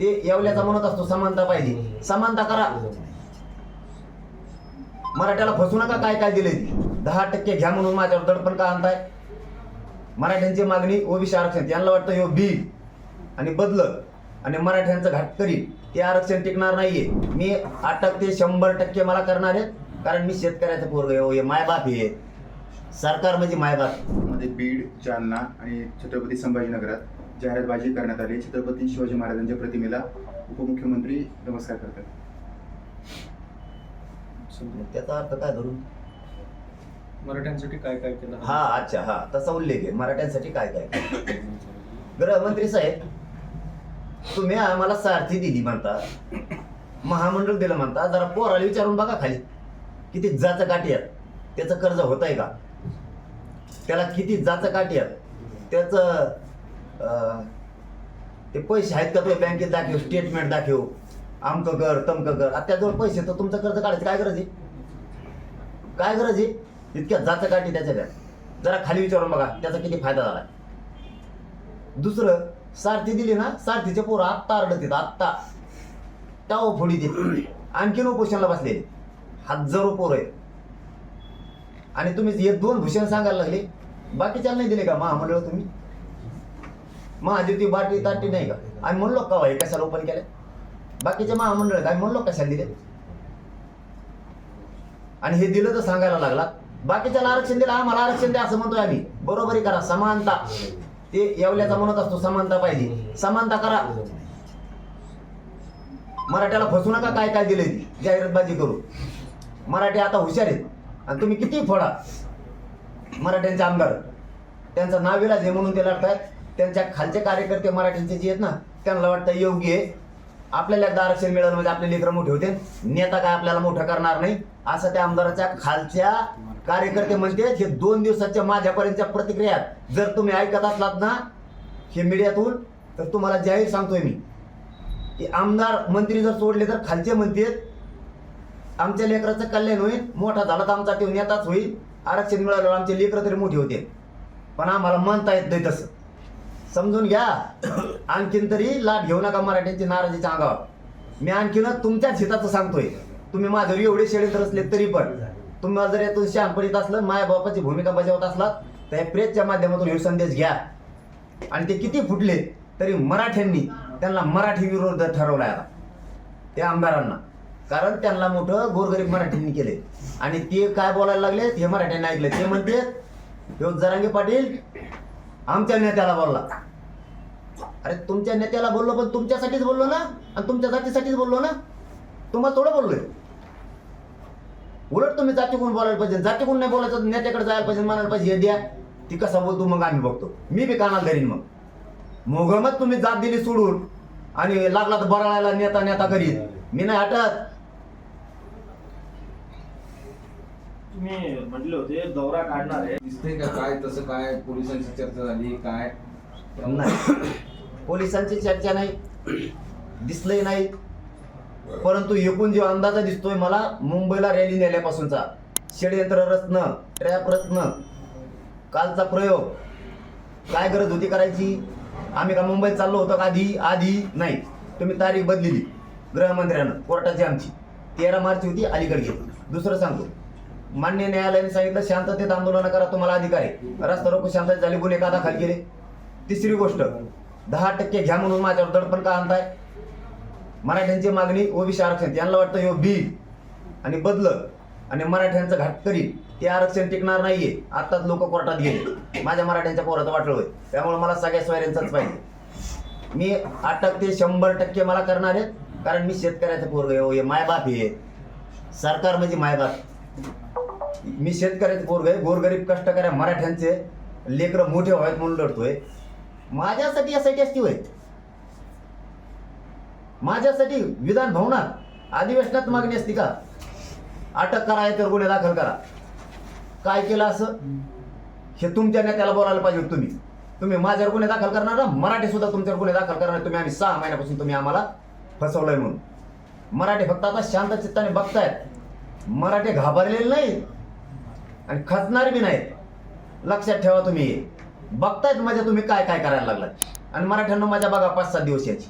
ते येवल्याचा म्हणत असतो समानता पाहिजे. समानता करा. मराठ्याला फसू नका काय काय दिले दहा टक्के घ्या म्हणून माझ्यावर दडपण का आणताय? मराठ्यांची मागणी ओबीसी आरक्षण यांना वाटतं यो बी आणि बदल आणि मराठ्यांचं घाटकरी ते आरक्षण टिकणार नाहीये. मी आठ टक्के शंभर टक्के मला करणार आहेत कारण मी शेतकऱ्याचं पोरग आहे हो, हे मायबाप हे सरकार म्हणजे मायबाप. मध्ये बीड जालना आणि छत्रपती संभाजीनगरात जाहिरातबाजी करण्यात आली. छत्रपती शिवाजी महाराजांच्या प्रतिमेला उपमुख्यमंत्री नमस्कार करतात. त्याचा अर्थ काय धरून? मराठ्यांसाठी काय काय केलं? हा अच्छा हा. तसा उल्लेख आहे. मराठ्यांसाठी काय काय गृहमंत्री साहेब तुम्ही आम्हाला सारथी दिली म्हणता. महामंडळ दिलं म्हणता. जरा पोराला विचारून बघा खाली. किती जाचं काठी आहेत? त्याचं कर्ज होत आहे का? त्याला किती जाचं काठी आहेत? त्याचं ते पैसे आहेत का तो बँकेत दाखव स्टेटमेंट दाखव. आमकं कर तमकं कर आता त्याजवळ पैसे तर तुमचं कर्ज काढायचं काय गरज आहे? काय गरज आहे? इतक्या जाचं काढली त्याच्या जरा खाली विचारून बघा त्याचा किती फायदा झाला. दुसरं सारथी दिली ना सारथीचे पोरं आत्ता आरडत येत आत्ता. टाव फोडी देत. आणखीन उपोषणाला बसलेले हजारो पोरं आहेत. आणि तुम्ही हे दोन भूषण सांगायला लागले. बाकीच्या नाही दिले का महामंडळ तुम्ही? महाज्योती बाटी ताटी नाही का? आम्ही म्हणलो का हे कशाला ओपन केलं बाकीचे महामंडळ आम्ही म्हणलो कशाला दिले आणि हे दिलं तर सांगायला लागला बाकीच्याला आरक्षण दिलं आम्हाला आरक्षण द्या असं म्हणतोय आम्ही. बरोबरी करा समानता. ते येवल्याचा म्हणत असतो समानता पाहिजे. समानता करा. मराठ्याला फसू नका काय काय दिले जाहिरातबाजी करू. मराठी आता हुशार आहेत. आणि तुम्ही किती फोडा मराठ्यांचे आमदार. त्यांचं नाव विलाज आहे म्हणून ते लढतायत. त्यांच्या खालचे कार्यकर्ते मराठ्यांचे जे आहेत ना त्यांना वाटतं योग्य आहे आपल्याला एकदा आरक्षण मिळालं म्हणजे आपले लेकरं मोठे होते नेता काय आपल्याला मोठं करणार नाही? असं त्या आमदाराच्या खालच्या कार्यकर्ते म्हणते हे दोन दिवसाच्या माझ्यापर्यंतच्या प्रतिक्रियात जर तुम्ही ऐकत असलात ना हे मीडियातून तर तुम्हाला जाहीर सांगतोय मी. की आमदार मंत्री जर सोडले तर खालचे म्हणतात आमच्या लेकराचं कल्याण होईल. मोठा झाला तर आमचा तो नेताच होईल. आरक्षण मिळाल्यावर आमचे लेकरं तरी मोठे होते पण आम्हाला म्हणता येत नाही तसं. समजून घ्या. आणखीन तरी लाट घेऊ नका मराठ्यांची नाराजीच्या अंगावर. मी आणखीनच तुमच्याच हिताचं सांगतोय. तुम्ही माझ्यावर एवढे शेळीत रचले तरी पण. तुम्ही जर यातून शहाणपणीत असलं माया बापाची भूमिका बजावत असलात तर या प्रेसच्या माध्यमातून हे संदेश घ्या. आणि ते किती फुटले तरी मराठ्यांनी त्यांना मराठी विरोध ठरवलाय आता त्या आमदारांना. कारण त्यांना मोठं गोरगरीब मराठ्यांनी केले. आणि ते काय बोलायला लागले हे मराठ्यांनी ऐकले. ते म्हणते ह्यो जरांगे पाटील आमच्या नेत्याला बोलला. अरे तुमच्या नेत्याला बोललो पण तुमच्यासाठीच बोललो ना? आणि तुमच्या जातीसाठीच बोललो ना? तुम्हाला थोडं बोललोय. उलट तुम्ही जातीकडून बोलायला पाहिजे. जातीकडून नाही बोलायचं नेत्याकडे जायला पाहिजे म्हणायला पाहिजे हे द्या. ती कसा बोलतो मग आम्ही बघतो. मी बी कानाला धरीन मग. मोगमच तुम्ही जात दिली सोडून. आणि लागला तर बराळायला नेता नेता करीत मी नाही हटत. तुम्ही म्हटले होते दौरा काढणार आहे. दिसते का काय तसं काय पोलिसांची चर्चा झाली काय? नाही. पोलिसांची चर्चा नाही. दिसलंही नाही. परंतु एकूण जो अंदाजा दिसतोय मला मुंबईला रॅली नेल्यापासूनचा. षडयंत्र रचणं ट्रॅप रचणं कालचा प्रयोग. काय गरज होती करायची? आम्ही का मुंबईत चाललो होतो का आधी? आधी नाही. तुम्ही तारीख बदलेली. गृहमंत्र्यानं कोर्टाची आमची. तेरा मार्च होती अलीकडे घेतली दुसरं सांगतो. मान्य न्यायालयाने सांगितलं शांततेत आंदोलन करा तुम्हाला अधिकार. आहे रस्ता रोको शांत झाली गुन्हे का दाखल केले? तिसरी गोष्ट दहा टक्के घ्या म्हणून माझ्यावर दडपण का आणताय? मराठ्यांची मागणी ओबीसी आरक्षण यांना वाटतं हे बी. आणि बदलं आणि मराठ्यांचं घाटकरी ते आरक्षण टिकणार नाहीये. आताच लोक कोर्टात गेले. माझ्या मराठ्यांच्या पोराचं वाटलं होय त्यामुळे मला सगळ्या सोयऱ्यांचाच पाहिजे. मी आठ टक्के शंभर टक्के मला करणार आहेत कारण मी शेतकऱ्याचं पोरग आहे हो, हे मायबाप हे सरकार म्हणजे मायबाप. मी शेतकऱ्याचं पोरग आहे गोरगरीब कष्टकऱ्या मराठ्यांचे लेकरं मोठे व्हावेत म्हणून लढतोय. माझ्यासाठी यासाठी असती होय माझ्यासाठी विधान भवनात अधिवेशनात मागणी असती का? अटक करा तर गुन्हे दाखल करा. काय केलं असं? हे तुमच्या नेत्याला बोलायला पाहिजे तुम्ही. तुम्ही माझ्यावर गुन्हे दाखल करणार ना? मराठी सुद्धा तुमच्यावर गुन्हे दाखल करणार तुम्ही आम्ही सहा महिन्यापासून तुम्ही आम्हाला फसवलंय म्हणून. मराठी फक्त आता शांत चित्ताने बघतायत. मराठी घाबरलेले नाही आणि खचणार बी नाहीत. लक्षात ठेवा तुम्ही. बघतायत माझ्या तुम्ही काय काय करायला लागलात. आणि मराठ्यांना माझ्या बघा पाच सात दिवस याची